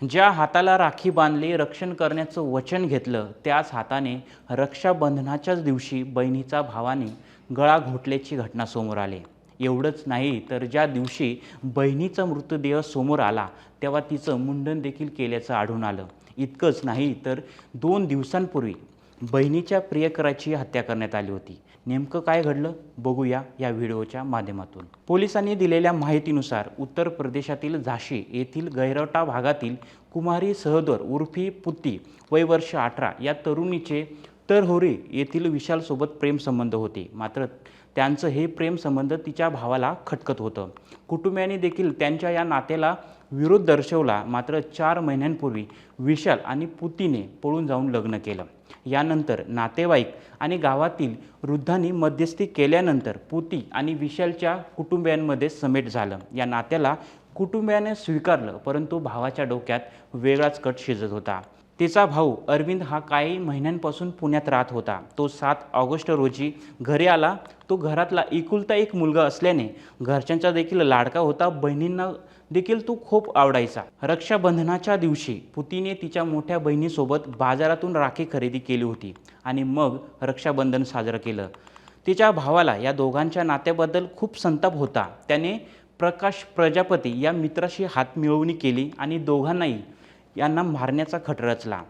ज्या हाताला राखी बांधली रक्षण करण्याचं वचन घेतलं त्याच हाताने रक्षाबंधनाच्याच दिवशी बहिणीचा भावाने गळा घोटल्याची घटना समोर आली. एवढंच नाही तर ज्या दिवशी बहिणीचा मृतदेह समोर आला तेव्हा तिचं मुंडन देखील केल्याचं आढळून आलं. इतकंच नाही तर दोन दिवसांपूर्वी बहिणीच्या प्रियकराची हत्या करण्यात आली होती. नेमकं काय घडलं? बघूया या व्हिडिओच्या माध्यमातून. पोलिसांनी दिलेल्या माहितीनुसार उत्तर प्रदेशातील झाशी येथील गैरवटा भागातील कुमारी सहदर उर्फी पुत्ती वय वर्ष अठरा या तरुणीचे तरहोरी येथील विशालसोबत प्रेमसंबंध होते. मात्र त्यांचं हे प्रेमसंबंध तिच्या भावाला खटकत होतं. कुटुंबियांनी देखील त्यांच्या या नात्याला विरोध दर्शवला मात्र चार महिन्यांपूर्वी विशाल आणि पुतीने पळून जाऊन लग्न केलं. यानंतर नातेवाईक आणि गावातील वृद्धांनी मध्यस्थी केल्यानंतर पुती आणि विशालच्या कुटुंबियांमध्ये समेट झालं. या नात्याला कुटुंबियाने स्वीकारलं परंतु भावाच्या डोक्यात वेगळाच कट शिजत होता. तिचा भाऊ अरविंद हा काही महिन्यांपासून पुण्यात राहत होता. तो सात ऑगस्ट रोजी घरी आला. तो घरातला एकुलता एक मुलगा असल्याने घरच्यांचा देखील लाडका होता. बहिणींना देखील तो खूप आवडायचा. रक्षाबंधनाच्या दिवशी पुतीने तिच्या मोठ्या बहिणीसोबत बाजारातून राखी खरेदी केली होती आणि मग रक्षाबंधन साजरं केलं. तिच्या भावाला या दोघांच्या नात्याबद्दल खूप संताप होता. त्याने प्रकाश प्रजापती या मित्राशी हातमिळवणी केली आणि दोघांनाही यांना मारण्याचा खट रचला.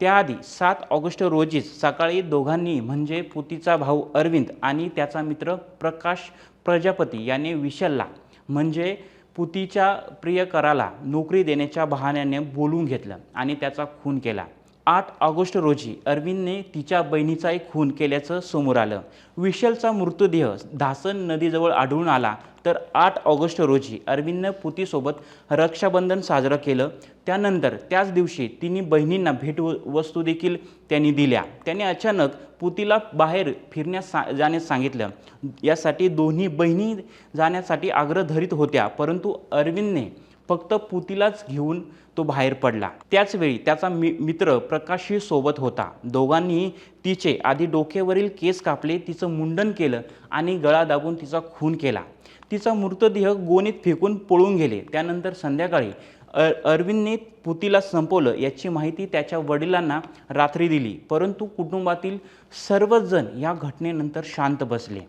त्याआधी सात ऑगस्ट रोजीच सकाळी दोघांनी म्हणजे पुतीचा भाऊ अरविंद आणि त्याचा मित्र प्रकाश प्रजापती याने विशलला म्हणजे पुतीच्या प्रियकराला नोकरी देण्याच्या बहाण्याने बोलवून घेतलं आणि त्याचा खून केला. आठ ऑगस्ट रोजी अरविंदने तिच्या बहिणीचा एक खून केल्याचं समोर आलं. विशलचा मृतदेह धासन नदीजवळ आढळून आला तर आठ ऑगस्ट रोजी अरविंदनं पुतीसोबत रक्षाबंधन साजरं केलं. त्यानंतर त्याच दिवशी तिन्ही बहिणींना भेट वस्तू देखील त्यांनी दिल्या. त्याने अचानक पुतीला बाहेर फिरण्यास सा जाण्यास सांगितलं. यासाठी दोन्ही बहिणी जाण्यासाठी आग्रह धरीत होत्या परंतु अरविंदने फक्त पुतीलाच घेऊन तो बाहेर पडला. त्याचवेळी त्याचा मि मित्र प्रकाशही सोबत होता. दोघांनी तिचे आधी डोक्यावरील केस कापले तिचं मुंडन केलं आणि गळा दाबून तिचा खून केला. तिचा मृतदेह गोणीत फेकून पळून गेले. त्यानंतर संध्याकाळी अर अरविंदने पुतीला संपवलं याची माहिती त्याच्या वडिलांना रात्री दिली. परंतु कुटुंबातील सर्वजण या घटनेनंतर शांत बसले.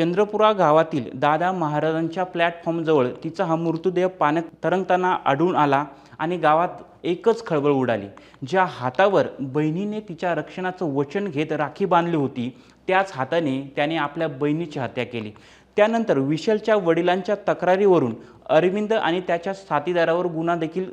चंद्रपुरा गावातील दादा महाराजांच्या प्लॅटफॉर्मजवळ तिचा हा मृतदेह पाण्यात तरंगताना आढळून आला आणि गावात एकच खळबळ उडाली. ज्या हातावर बहिणीने तिच्या रक्षणाचं वचन घेत राखी बांधली होती त्याच हाताने त्याने आपल्या बहिणीची हत्या केली. त्यानंतर विशालच्या वडिलांच्या तक्रारीवरून अरविंद आणि त्याच्या साथीदारावर गुन्हा देखील